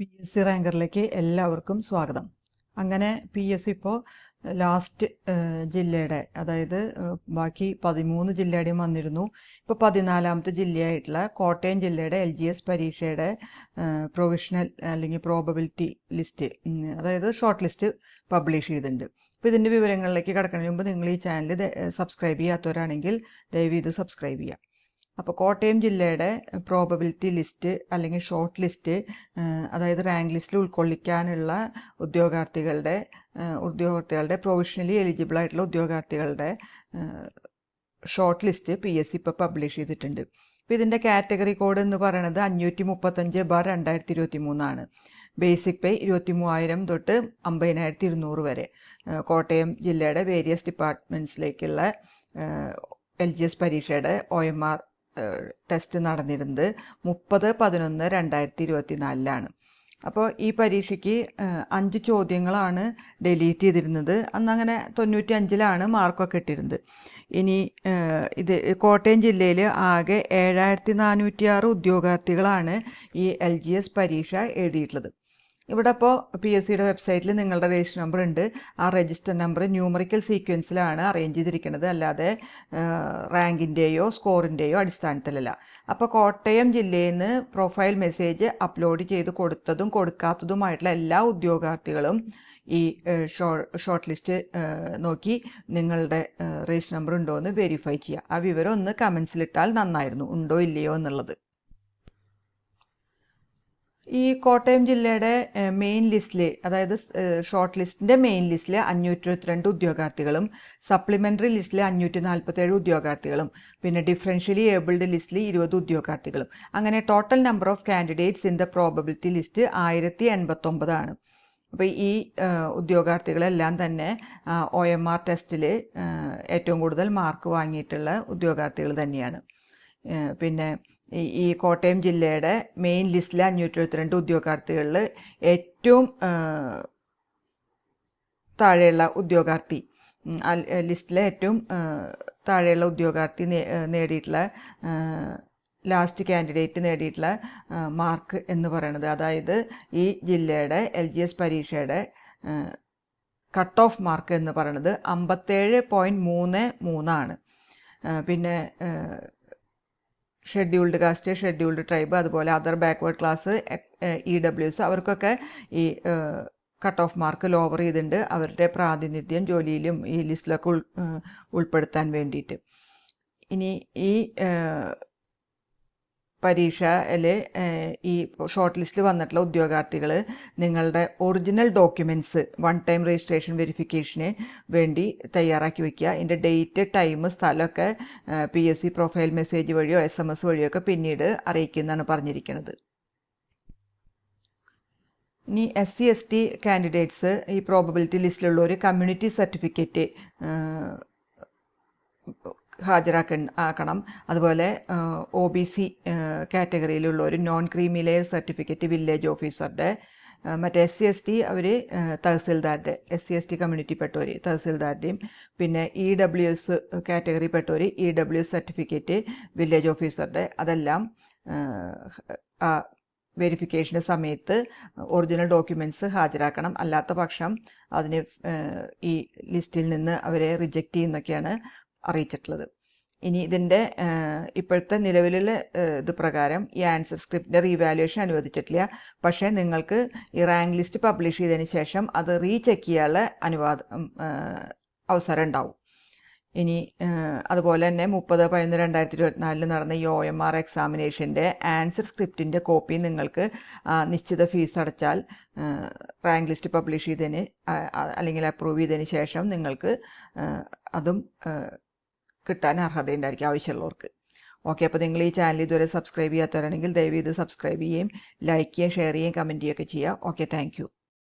P S C റാങ്കറിലേക്ക് എല്ലാവർക്കും സ്വാഗതം. അങ്ങനെ പി എസ് സി ഇപ്പോൾ ലാസ്റ്റ് ജില്ലയുടെ അതായത് ബാക്കി പതിമൂന്ന് ജില്ലയുടെയും വന്നിരുന്നു. ഇപ്പോൾ പതിനാലാമത്തെ ജില്ലയായിട്ടുള്ള കോട്ടയം ജില്ലയുടെ എൽ ജി എസ് പരീക്ഷയുടെ പ്രൊവിഷണൽ അല്ലെങ്കിൽ പ്രോബബിലിറ്റി ലിസ്റ്റ് അതായത് ഷോർട്ട് ലിസ്റ്റ് പബ്ലിഷ് ചെയ്തിട്ടുണ്ട്. അപ്പോൾ ഇതിന്റെ വിവരങ്ങളിലേക്ക് കടക്കുന്നതിന് മുമ്പ് നിങ്ങൾ ഈ ചാനൽ സബ്സ്ക്രൈബ് ചെയ്യാത്തവരാണെങ്കിൽ ദയവ് ഇത് സബ്സ്ക്രൈബ് ചെയ്യുക. അപ്പോൾ കോട്ടയം ജില്ലയുടെ പ്രോബബിലിറ്റി ലിസ്റ്റ് അല്ലെങ്കിൽ ഷോർട്ട് ലിസ്റ്റ് അതായത് റാങ്ക് ലിസ്റ്റിൽ ഉൾക്കൊള്ളിക്കാനുള്ള ഉദ്യോഗാർത്ഥികളുടെ ഉദ്യോഗാർത്ഥികളുടെ പ്രൊവിഷണലി എലിജിബിൾ ആയിട്ടുള്ള ഉദ്യോഗാർത്ഥികളുടെ short list P S C ഇപ്പോൾ പബ്ലിഷ് ചെയ്തിട്ടുണ്ട്. അപ്പോൾ ഇതിന്റെ കാറ്റഗറി കോഡ് എന്ന് പറയുന്നത് അഞ്ഞൂറ്റി മുപ്പത്തഞ്ച് ബാർ രണ്ടായിരത്തി ഇരുപത്തി മൂന്നാണ് ബേസിക് പേ ഇരുപത്തി മൂവായിരം തൊട്ട് അമ്പതിനായിരത്തി ഇരുന്നൂറ് വരെ കോട്ടയം ജില്ലയുടെ വേരിയസ് ഡിപ്പാർട്ട്മെന്റ്സിലേക്കുള്ള എൽ ജി എസ് പരീക്ഷയുടെ ഒ എം ആർ ടെസ്റ്റ് നടന്നിരുന്നത് മുപ്പത് പതിനൊന്ന് രണ്ടായിരത്തി ഇരുപത്തി നാലിലാണ് അപ്പോൾ ഈ പരീക്ഷയ്ക്ക് അഞ്ച് ചോദ്യങ്ങളാണ് ഡെലീറ്റ് ചെയ്തിരുന്നത്. അന്ന് അങ്ങനെ തൊണ്ണൂറ്റി അഞ്ചിലാണ് മാർക്കൊക്കെ ഇട്ടിരുന്നത് ഇനി ഇത് കോട്ടയം ജില്ലയിൽ ആകെ ഏഴായിരത്തി നാനൂറ്റി ആറ് ഉദ്യോഗാർത്ഥികളാണ് ഈ എൽ ജി എസ് പരീക്ഷ എഴുതിയിട്ടുള്ളത്. ഇവിടെ ഇപ്പോൾ പി എസ് സിയുടെ വെബ്സൈറ്റിൽ നിങ്ങളുടെ രജിസ്റ്റർ നമ്പർ ഉണ്ട്. ആ രജിസ്റ്റർ നമ്പർ ന്യൂമറിക്കൽ സീക്വൻസിലാണ് അറേഞ്ച് ചെയ്തിരിക്കുന്നത്. അല്ലാതെ റാങ്കിന്റെയോ സ്കോറിന്റെയോ അടിസ്ഥാനത്തിലല്ല. അപ്പോൾ കോട്ടയം ജില്ലയിൽ നിന്ന് പ്രൊഫൈൽ മെസ്സേജ് അപ്ലോഡ് ചെയ്ത് കൊടുത്തതും കൊടുക്കാത്തതുമായിട്ടുള്ള എല്ലാ ഉദ്യോഗാർത്ഥികളും ഈ ഷോർട്ട് ലിസ്റ്റ് നോക്കി നിങ്ങളുടെ രജിസ്റ്റർ നമ്പർ ഉണ്ടോ എന്ന് വെരിഫൈ ചെയ്യുക. ആ വിവരം ഒന്ന് കമൻസിലിട്ടാൽ നന്നായിരുന്നു. ഉണ്ടോ ഇല്ലയോ എന്നുള്ളത്. ഈ കോട്ടയം ജില്ലയുടെ മെയിൻ ലിസ്റ്റിൽ അതായത് ഷോർട്ട് ലിസ്റ്റിന്റെ മെയിൻ ലിസ്റ്റിൽ അഞ്ഞൂറ്റി ഇരുപത്തിരണ്ട് ഉദ്യോഗാർത്ഥികളും സപ്ലിമെന്ററി ലിസ്റ്റിൽ അഞ്ഞൂറ്റി നാൽപ്പത്തേഴ് ഉദ്യോഗാർത്ഥികളും പിന്നെ ഡിഫറൻഷ്യലി ഏബിൾഡ് ലിസ്റ്റിൽ ഇരുപത് ഉദ്യോഗാർത്ഥികളും. അങ്ങനെ total number of candidates in the probability list ആയിരത്തി എൺപത്തൊമ്പതാണ് അപ്പോൾ ഈ ഉദ്യോഗാർത്ഥികളെല്ലാം തന്നെ ഒ എം ആർ ടെസ്റ്റിൽ ഏറ്റവും കൂടുതൽ മാർക്ക് വാങ്ങിയിട്ടുള്ള ഉദ്യോഗാർത്ഥികൾ തന്നെയാണ്. പിന്നെ ഈ കോട്ടയം ജില്ലയുടെ മെയിൻ ലിസ്റ്റിലെ അഞ്ഞൂറ്റി എഴുപത്തിരണ്ട് ഉദ്യോഗാർത്ഥികളിൽ ഏറ്റവും താഴെയുള്ള ഉദ്യോഗാർത്ഥി ലിസ്റ്റിലെ ഏറ്റവും താഴെയുള്ള ഉദ്യോഗാർത്ഥി നേടിയിട്ടുള്ള ലാസ്റ്റ് കാൻഡിഡേറ്റ് നേടിയിട്ടുള്ള മാർക്ക് എന്ന് പറയുന്നത് അതായത് ഈ ജില്ലയുടെ എൽ ജി എസ് പരീക്ഷയുടെ കട്ട് ഓഫ് മാർക്ക് എന്ന് പറയുന്നത് അമ്പത്തേഴ് പോയിന്റ് മൂന്ന് മൂന്നാണ്. പിന്നെ ഷെഡ്യൂൾഡ് കാസ്റ്റ് ഷെഡ്യൂൾഡ് ട്രൈബ് അതുപോലെ other backward class E W S അവർക്കൊക്കെ ഈ കട്ട് ഓഫ് മാർക്ക് ലോവർ ചെയ്തിട്ടുണ്ട് അവരുടെ പ്രാതിനിധ്യം ജോലിയിലും ഈ ലിസ്റ്റിലൊക്കെ ഉൾ ഉൾപ്പെടുത്താൻ വേണ്ടിയിട്ട്. ഇനി ഈ പരീക്ഷയിൽ ഈ ഷോർട്ട് ലിസ്റ്റിൽ വന്നിട്ടുള്ള ഉദ്യോഗാർത്ഥികൾ നിങ്ങളുടെ original documents one time registration വെരിഫിക്കേഷന് വേണ്ടി തയ്യാറാക്കി വയ്ക്കുക ഇതിന്റെ ഡേറ്റ് ടൈം സ്ഥലമൊക്കെ P S C profile message വഴിയോ എസ് എം എസ് വഴിയോ ഒക്കെ പിന്നീട് അറിയിക്കുന്നതാണ് പറഞ്ഞിരിക്കുന്നത്. ഇനി S C S T candidates ഈ പ്രോബബിലിറ്റി ലിസ്റ്റിലുള്ള ഒരു കമ്മ്യൂണിറ്റി സർട്ടിഫിക്കറ്റ് ഹാജരാക്ക ആക്കണം. അതുപോലെ ഒ ബി സി കാറ്റഗറിയിലുള്ള ഒരു non creamy layer certificate village ഓഫീസറുടെ മറ്റേ എസ് സി എസ് ടി അവർ തഹസിൽദാരുടെ S C S T community പെട്ടവർ തഹസിൽദാരുടെയും പിന്നെ ഇ ഡബ്ല്യു എസ് കാറ്റഗറി പെട്ടവർ E W S certificate village ഓഫീസറുടെ അതെല്ലാം വെരിഫിക്കേഷന്റെ സമയത്ത് ഒറിജിനൽ ഡോക്യുമെന്റ്സ് ഹാജരാക്കണം. അല്ലാത്ത പക്ഷം അതിന് ഈ ലിസ്റ്റിൽ നിന്ന് അവരെ റിജക്റ്റ് ചെയ്യുന്നൊക്കെയാണ് അറിയിച്ചിട്ടുള്ളത്. ഇനി ഇതിന്റെ ഇപ്പോഴത്തെ നിലവിലുള്ള ഇത് പ്രകാരം ഈ ആൻസർ സ്ക്രിപ്റ്റിന്റെ റീവാലുവേഷൻ അനുവദിച്ചിട്ടില്ല. പക്ഷേ നിങ്ങൾക്ക് ഈ റാങ്ക് ലിസ്റ്റ് പബ്ലിഷ് ചെയ്തതിന് ശേഷം അത് റീചെക്ക് ചെയ്യാനുള്ള അനുവാദം അവസരം ഉണ്ടാവും. ഇനി അതുപോലെ തന്നെ മുപ്പത് പതിനൊന്ന് രണ്ടായിരത്തി ഇരുപത്തിനാലിൽ നടന്ന ഈ ഒ എം ആർ എക്സാമിനേഷന്റെ ആൻസർ സ്ക്രിപ്റ്റിന്റെ കോപ്പി നിങ്ങൾക്ക് നിശ്ചിത ഫീസ് അടച്ചാൽ റാങ്ക് ലിസ്റ്റ് പബ്ലിഷ് ചെയ്തതിന് അല്ലെങ്കിൽ അപ്രൂവ് ചെയ്തതിന് ശേഷം നിങ്ങൾക്ക് അതും കിട്ടാൻ അർഹതയുണ്ടായിരിക്കും ആവശ്യമുള്ളവർക്ക്. ഓക്കെ അപ്പോൾ നിങ്ങൾ ഈ ചാനൽ ഇതുവരെ സബ്സ്ക്രൈബ് ചെയ്യാത്തവരാണെങ്കിൽ ദയവ് ഇത് സബ്സ്ക്രൈബ് ചെയ്യുകയും ലൈക്ക് ചെയ്യുകയും ഷെയർ ചെയ്യുകയും കമന്റ് ചെയ്യുകയൊക്കെ ചെയ്യുക. Okay thank